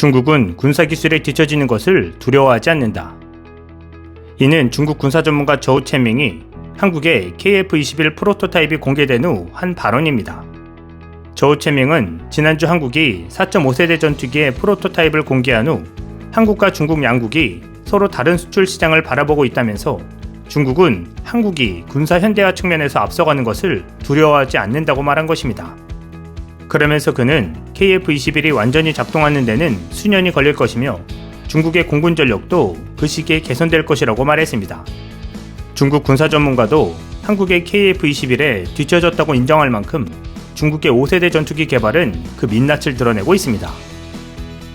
중국은 군사기술에 뒤처지는 것을 두려워하지 않는다. 이는 중국 군사 전문가 저우 채밍이 한국의 KF-21 프로토타입이 공개된 후 한 발언입니다. 저우 채밍은 지난주 한국이 4.5세대 전투기의 프로토타입을 공개한 후 한국과 중국 양국이 서로 다른 수출 시장을 바라보고 있다면서 중국은 한국이 군사 현대화 측면에서 앞서가는 것을 두려워하지 않는다고 말한 것입니다. 그러면서 그는 KF-21이 완전히 작동하는 데는 수년이 걸릴 것이며 중국의 공군 전력도 그 시기에 개선될 것이라고 말했습니다. 중국 군사 전문가도 한국의 KF-21에 뒤처졌다고 인정할 만큼 중국의 5세대 전투기 개발은 그 민낯을 드러내고 있습니다.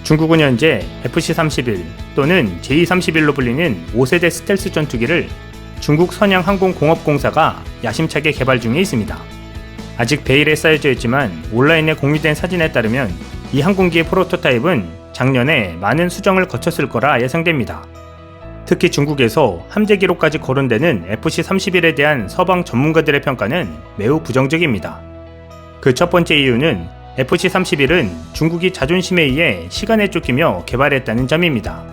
중국은 현재 FC-31 또는 J-31로 불리는 5세대 스텔스 전투기를 중국 선양항공공업공사가 야심차게 개발 중에 있습니다. 아직 베일에 쌓여져 있지만 온라인에 공유된 사진에 따르면 이 항공기의 프로토타입은 작년에 많은 수정을 거쳤을 거라 예상됩니다. 특히 중국에서 함재 기록까지 거론되는 FC-31에 대한 서방 전문가들의 평가는 매우 부정적입니다. 그 첫 번째 이유는 FC-31은 중국이 자존심에 의해 시간에 쫓기며 개발했다는 점입니다.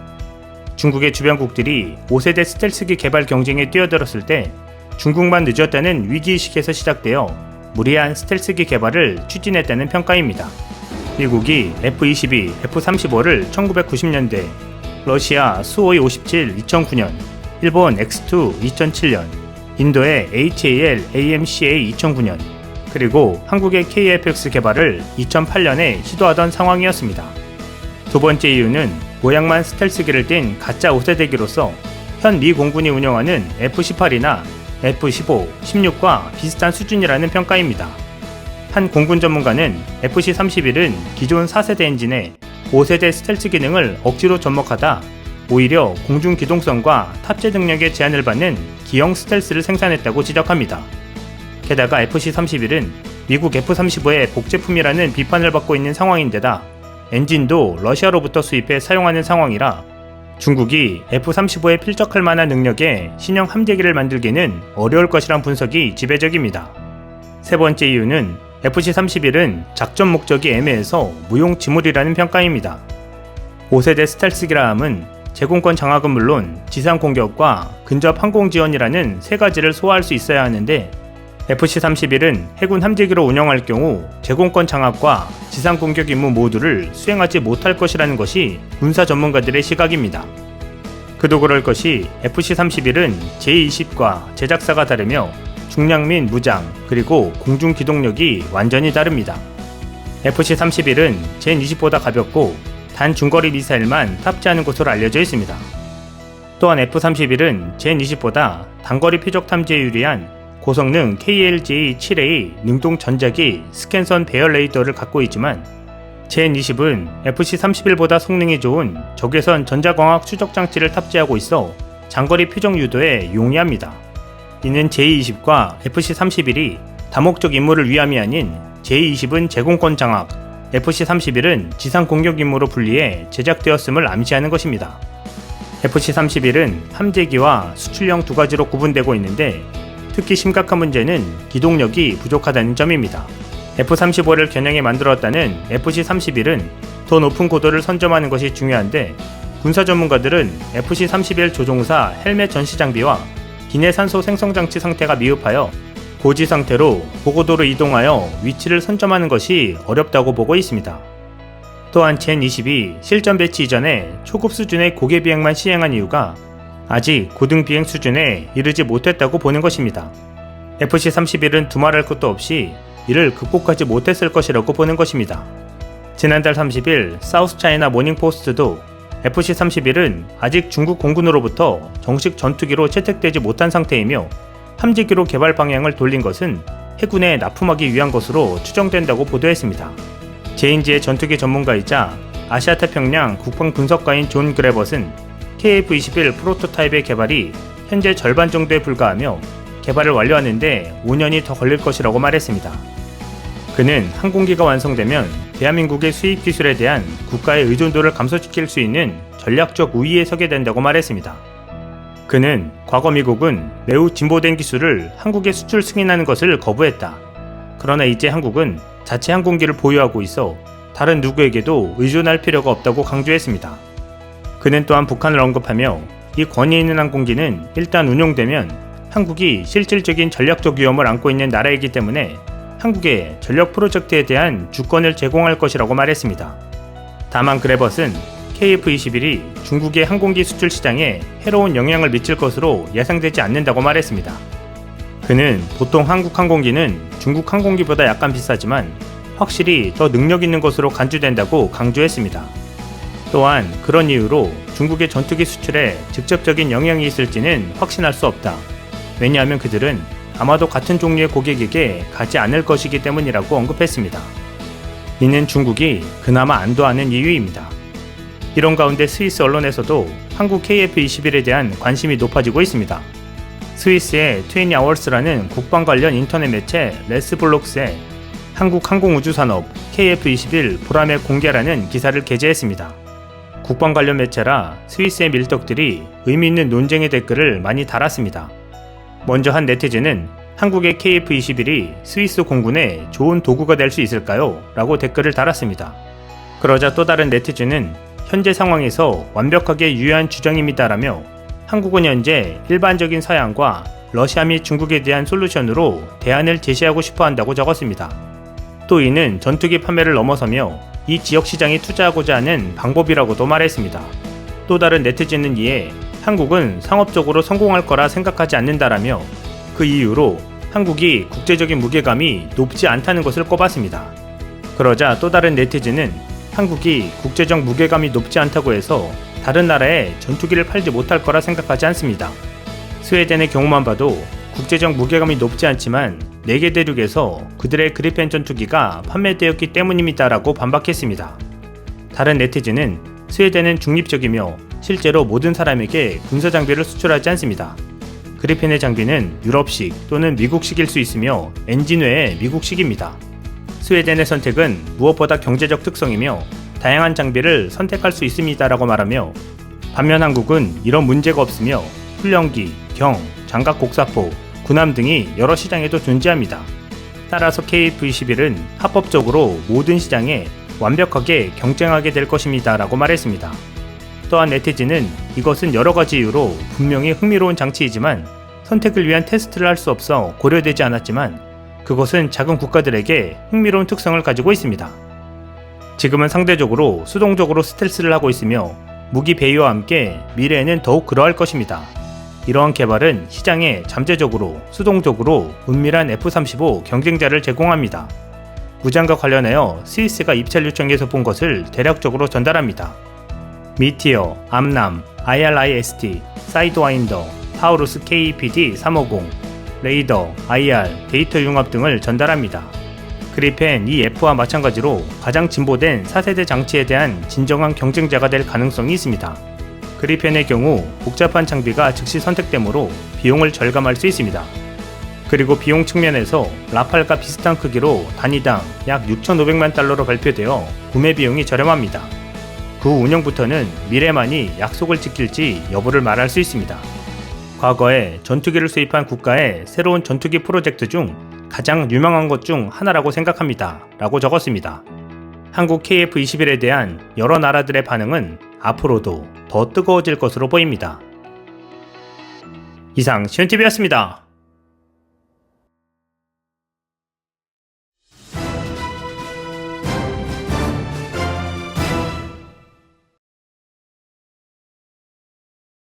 중국의 주변국들이 5세대 스텔스기 개발 경쟁에 뛰어들었을 때 중국만 늦었다는 위기의식에서 시작되어 무리한 스텔스기 개발을 추진했다는 평가입니다. 미국이 F-22, F-35를 1990년대, 러시아 수호이 57 2009년, 일본 X2 2007년, 인도의 HAL AMCA 2009년, 그리고 한국의 KFX 개발을 2008년에 시도하던 상황이었습니다. 두 번째 이유는 모양만 스텔스기를 띤 가짜 5세대기로서 현 미 공군이 운영하는 F-18이나 F-15, 16과 비슷한 수준이라는 평가입니다. 한 공군 전문가는 FC-31은 기존 4세대 엔진에 5세대 스텔스 기능을 억지로 접목하다 오히려 공중 기동성과 탑재 능력에 제한을 받는 기형 스텔스를 생산했다고 지적합니다. 게다가 FC-31은 미국 F-35의 복제품이라는 비판을 받고 있는 상황인데다 엔진도 러시아로부터 수입해 사용하는 상황이라 중국이 F-35에 필적할 만한 능력의 신형 함재기를 만들기는 어려울 것이란 분석이 지배적입니다. 세 번째 이유는 FC-31은 작전 목적이 애매해서 무용지물이라는 평가입니다. 5세대 스텔스기라 함은 제공권 장악은 물론 지상 공격과 근접 항공 지원이라는 세 가지를 소화할 수 있어야 하는데 FC-31은 해군 함재기로 운영할 경우 제공권 장악과 지상 공격 임무 모두를 수행하지 못할 것이라는 것이 군사 전문가들의 시각입니다. 그도 그럴 것이 FC-31은 J-20과 제작사가 다르며 중량 및 무장, 그리고 공중 기동력이 완전히 다릅니다. FC-31은 젠-20보다 가볍고 단 중거리 미사일만 탑재하는 것으로 알려져 있습니다. 또한 F-31은 젠-20보다 단거리 표적 탐지에 유리한 고성능 KLJ-7A 능동 전자기 스캔선 배열 레이더를 갖고 있지만 젠20은 FC31보다 성능이 좋은 적외선 전자광학 추적 장치를 탑재하고 있어 장거리 표적 유도에 용이합니다. 이는 J20과 FC31이 다목적 임무를 위함이 아닌 J20은 제공권 장악, FC31은 지상 공격 임무로 분리해 제작되었음을 암시하는 것입니다. FC31은 함재기와 수출형 두 가지로 구분되고 있는데 특히 심각한 문제는 기동력이 부족하다는 점입니다. F-35를 겨냥해 만들었다는 FC-31은 더 높은 고도를 선점하는 것이 중요한데 군사 전문가들은 FC-31 조종사 헬멧 전시 장비와 기내 산소 생성 장치 상태가 미흡하여 고지 상태로 고고도로 이동하여 위치를 선점하는 것이 어렵다고 보고 있습니다. 또한 젠22 실전 배치 이전에 초급 수준의 고개 비행만 시행한 이유가 아직 고등 비행 수준에 이르지 못했다고 보는 것입니다. FC-31은 두말할 것도 없이 이를 극복하지 못했을 것이라고 보는 것입니다. 지난달 30일 사우스 차이나 모닝포스트도 FC-31은 아직 중국 공군으로부터 정식 전투기로 채택되지 못한 상태이며 함재기로 개발 방향을 돌린 것은 해군에 납품하기 위한 것으로 추정된다고 보도했습니다. 제인지의 전투기 전문가이자 아시아 태평양 국방 분석가인 존 그레벗은 KF-21 프로토타입의 개발이 현재 절반 정도에 불과하며 개발을 완료하는데 5년이 더 걸릴 것이라고 말했습니다. 그는 항공기가 완성되면 대한민국의 수입 기술에 대한 국가의 의존도를 감소시킬 수 있는 전략적 우위에 서게 된다고 말했습니다. 그는 과거 미국은 매우 진보된 기술을 한국에 수출 승인하는 것을 거부했다. 그러나 이제 한국은 자체 항공기를 보유하고 있어 다른 누구에게도 의존할 필요가 없다고 강조했습니다. 그는 또한 북한을 언급하며 이 권위 있는 항공기는 일단 운용되면 한국이 실질적인 전략적 위험을 안고 있는 나라이기 때문에 한국의 전력 프로젝트에 대한 주권을 제공할 것이라고 말했습니다. 다만 그레벗은 KF-21이 중국의 항공기 수출 시장에 해로운 영향을 미칠 것으로 예상되지 않는다고 말했습니다. 그는 보통 한국 항공기는 중국 항공기보다 약간 비싸지만 확실히 더 능력 있는 것으로 간주된다고 강조했습니다. 또한 그런 이유로 중국의 전투기 수출에 직접적인 영향이 있을지는 확신할 수 없다. 왜냐하면 그들은 아마도 같은 종류의 고객에게 가지 않을 것이기 때문이라고 언급했습니다. 이는 중국이 그나마 안도하는 이유입니다. 이런 가운데 스위스 언론에서도 한국 KF-21에 대한 관심이 높아지고 있습니다. 스위스의 20hours.라는 국방 관련 인터넷 매체 레스블록스에 한국 항공우주산업 KF-21 보람의 공개라는 기사를 게재했습니다. 국방 관련 매체라 스위스의 밀떡들이 의미 있는 논쟁의 댓글을 많이 달았습니다. 먼저 한 네티즌은 한국의 KF-21이 스위스 공군에 좋은 도구가 될 수 있을까요? 라고 댓글을 달았습니다. 그러자 또 다른 네티즌은 현재 상황에서 완벽하게 유효한 주장입니다라며 한국은 현재 일반적인 서양과 러시아 및 중국에 대한 솔루션으로 대안을 제시하고 싶어 한다고 적었습니다. 또 이는 전투기 판매를 넘어서며 이 지역 시장에 투자하고자 하는 방법이라고도 말했습니다. 또 다른 네티즌은 이에 한국은 상업적으로 성공할 거라 생각하지 않는다라며 그 이유로 한국이 국제적인 무게감이 높지 않다는 것을 꼽았습니다. 그러자 또 다른 네티즌은 한국이 국제적 무게감이 높지 않다고 해서 다른 나라에 전투기를 팔지 못할 거라 생각하지 않습니다. 스웨덴의 경우만 봐도 국제적 무게감이 높지 않지만 4개 대륙에서 그들의 그리펜 전투기가 판매되었기 때문입니다라고 반박했습니다. 다른 네티즌은 스웨덴은 중립적이며 실제로 모든 사람에게 군사 장비를 수출하지 않습니다. 그리펜의 장비는 유럽식 또는 미국식일 수 있으며 엔진 외에 미국식입니다. 스웨덴의 선택은 무엇보다 경제적 특성이며 다양한 장비를 선택할 수 있습니다라고 말하며 반면 한국은 이런 문제가 없으며 훈련기, 경, 장갑 곡사포, 군함 등이 여러 시장에도 존재합니다. 따라서 KF-21은 합법적으로 모든 시장에 완벽하게 경쟁하게 될 것입니다. 라고 말했습니다. 또한 네티즌은 이것은 여러 가지 이유로 분명히 흥미로운 장치이지만 선택을 위한 테스트를 할 수 없어 고려되지 않았지만 그것은 작은 국가들에게 흥미로운 특성을 가지고 있습니다. 지금은 상대적으로 수동적으로 스텔스를 하고 있으며 무기 배율와 함께 미래에는 더욱 그러할 것입니다. 이러한 개발은 시장에 잠재적으로 수동적으로 은밀한 F-35 경쟁자를 제공합니다. 무장과 관련하여 스위스가 입찰 요청에서 본 것을 대략적으로 전달합니다. 미티어, 암남, IRIST, 사이드와인더, 타우루스 KEPD 350, 레이더, IR, 데이터 융합 등을 전달합니다. 그리펜 EF와 마찬가지로 가장 진보된 4세대 장치에 대한 진정한 경쟁자가 될 가능성이 있습니다. 그리펜의 경우 복잡한 장비가 즉시 선택되므로 비용을 절감할 수 있습니다. 그리고 비용 측면에서 라팔과 비슷한 크기로 단위당 약 6,500만 달러로 발표되어 구매 비용이 저렴합니다. 그 운영부터는 미래만이 약속을 지킬지 여부를 말할 수 있습니다. 과거에 전투기를 수입한 국가의 새로운 전투기 프로젝트 중 가장 유명한 것 중 하나라고 생각합니다. 라고 적었습니다. 한국 KF-21에 대한 여러 나라들의 반응은 앞으로도 더 뜨거워질 것으로 보입니다. 이상 시온TV였습니다.